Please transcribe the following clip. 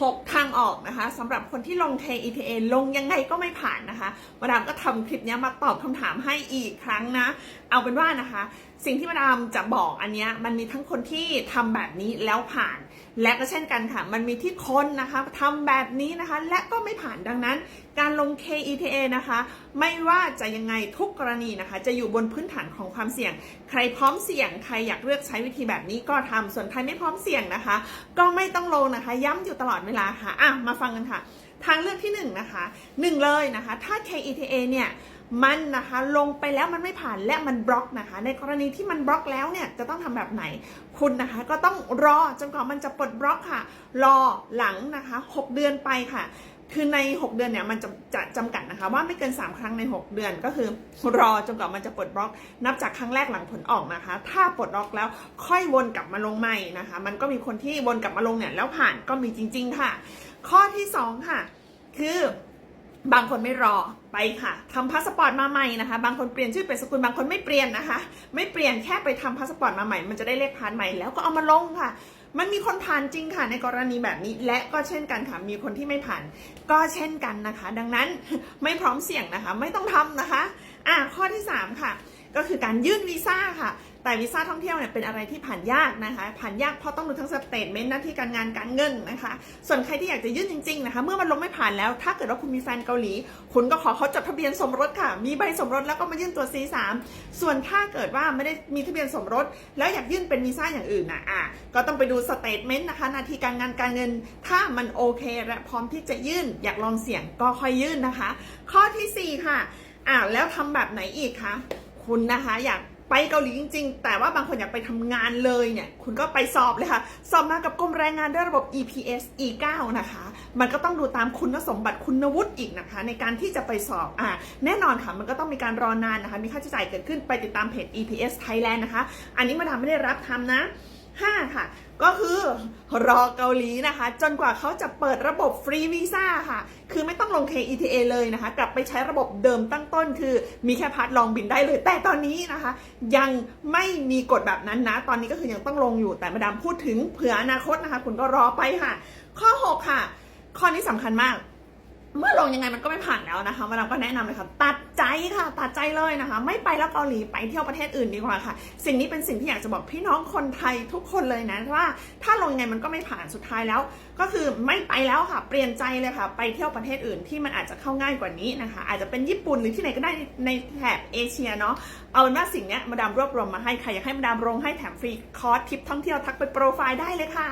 6 ทางออกนะคะสำหรับคนที่ลง KETA ลงยังไงก็ไม่ผ่านนะคะมาดามก็ทำคลิปนี้มาตอบคำถามให้อีกครั้งนะ เอาเป็นว่านะคะ สิ่งที่มาดามจะบอกอันเนี้ยมันมีทั้งคนที่ทำแบบนี้แล้วผ่าน และก็เช่นกันค่ะ มันมีที่คนนะคะทำแบบนี้นะคะ และก็ไม่ผ่านดังนั้น การลง KETA นะคะ ไม่ว่าจะยังไงทุกกรณีนะคะ จะอยู่บนพื้นฐานของความเสี่ยง ใครพร้อมเสี่ยงใครอยากเลือกใช้วิธีแบบนี้ก็ทำส่วนใครไม่พร้อมเสี่ยงนะคะ ก็ไม่ต้องลงนะคะ ย้ำอยู่ตลอดเวลาค่ะอะมาฟังกันค่ะ ทางเลือกที่หนึ่งนะคะหนึ่งเลยนะคะ ถ้า KETA เนี่ยมันนะคะลงไปแล้วมันไม่ผ่านและมันบล็อกนะคะ ในกรณีที่มันบล็อกแล้วเนี่ยจะต้องทำแบบไหนคุณนะคะก็ต้องรอจนกว่ามันจะปลดบล็อกค่ะ รอหลังนะคะ 6 เดือนไปค่ะ คือใน 6 เดือนเนี่ยมันจะจะจำกัดนะคะ ว่าไม่เกิน 3 ครั้งใน 6 เดือนก็คือรอจนกว่ามันจะปลดบล็อก นับจากครั้งแรกหลังผลออกนะคะ ถ้าปลดบล็อกแล้วค่อยวนกลับมาลงใหม่นะคะ มันก็มีคนที่วนกลับมาลงเนี่ยแล้วผ่านก็มีจริง ๆ ค่ะ ข้อที่ 2 ค่ะ คือบางคนไม่รอไปค่ะทำพาสปอร์ตมาใหม่นะคะ บางคนเปลี่ยนชื่อเป็นสกุลบางคนไม่เปลี่ยนนะคะ ไม่เปลี่ยนแค่ไปทำพาสปอร์ตมาใหม่ มันจะได้เลขผ่านใหม่แล้วก็เอามาลงค่ะ มันมีคนผ่านจริงค่ะในกรณีแบบนี้ และก็เช่นกันค่ะมีคนที่ไม่ผ่าน ก็เช่นกันนะคะ ดังนั้นไม่พร้อมเสี่ยงนะคะ ไม่ต้องทำนะคะ อะข้อที่ 3 ค่ะ ก็คือการยื่นวีซ่าค่ะ แต่วีซ่าท่องเที่ยวเนี่ยเป็นอะไรที่ผ่านยากนะคะ ผ่านยากเพราะต้องดูทั้งสเตทเมนต์หน้าที่การงานการเงินนะคะ ส่วนใครที่อยากจะยื่นจริงๆนะคะ เมื่อมันลงไม่ผ่านแล้ว ถ้าเกิดว่าคุณมีแฟนเกาหลี คุณก็ขอเขาจดทะเบียนสมรสค่ะ มีใบสมรสแล้วก็มายื่นตัว C3 ส่วนถ้าเกิดว่าไม่ได้มีทะเบียนสมรส แล้วอยากยื่นเป็นวีซ่าอย่างอื่นนะอะก็ต้องไปดูสเตทเมนต์นะคะหน้าที่การงานการเงิน ถ้ามันโอเคและพร้อมที่จะยื่น อยากลองเสี่ยงก็ค่อยยื่นนะคะ ข้อที่สี่ค่ะอ่าแล้วทำแบบไหนอีกคะ คุณนะคะ อยากไปเกาหลีจริง ๆ แต่ว่าบางคนอยากไปทำงานเลยเนี่ย คุณก็ไปสอบเลยค่ะ สอบมากับกรมแรงงานด้วยระบบ EPS E9 นะคะ มันก็ต้องดูตามคุณสมบัติคุณวุฒิอีกนะคะ ในการที่จะไปสอบอ่าแน่นอนค่ะ มันก็ต้องมีการรอนานนะคะ มีค่าใช้จ่ายเกิดขึ้นไปติดตามเพจ EPS Thailand นะคะ อันนี้มาดามไม่ได้รับทำนะ 5 ค่ะ ก็คือรอเกาหลีนะคะ จนกว่าเขาจะเปิดระบบฟรีวีซ่าค่ะ คือไม่ต้องลง KETA เลยนะคะ กลับไปใช้ระบบเดิมตั้งต้น คือมีแค่พาสลองบินได้เลย แต่ตอนนี้นะคะ ยังไม่มีกฎแบบนั้นนะ ตอนนี้ก็คือยังต้องลงอยู่แต่มาดามพูดถึงเผื่ออนาคตนะคะ คุณก็รอไปค่ะ ข้อ 6 ค่ะ ข้อนี้สำคัญมาก เมื่อลงยังไงมันก็ไม่ผ่านแล้วนะคะมาดามก็แนะนำเลยค่ะตัด ค่ะ ตัดใจเลยนะคะ ไม่ไปแล้วเกาหลีไปเที่ยวประเทศอื่นดีกว่าค่ะ สิ่งนี้เป็นสิ่งที่อยากจะบอกพี่น้องคนไทยทุกคนเลยนะว่าถ้าลงยังไงมันก็ไม่ผ่านสุดท้ายแล้ว ก็คือไม่ไปแล้วค่ะ เปลี่ยนใจเลยค่ะ ไปเที่ยวประเทศอื่นที่มันอาจจะเข้าง่ายกว่านี้นะคะ อาจจะเป็นญี่ปุ่นหรือที่ไหนก็ได้ในแถบเอเชียเนาะเอาเป็นว่าสิ่งนี้มาดามรวบรวมมาให้ใครอยากให้มาดามลงให้แถมฟรีคอร์สทริปท่องเที่ยวทักไปโปรไฟล์ได้เลยค่ะ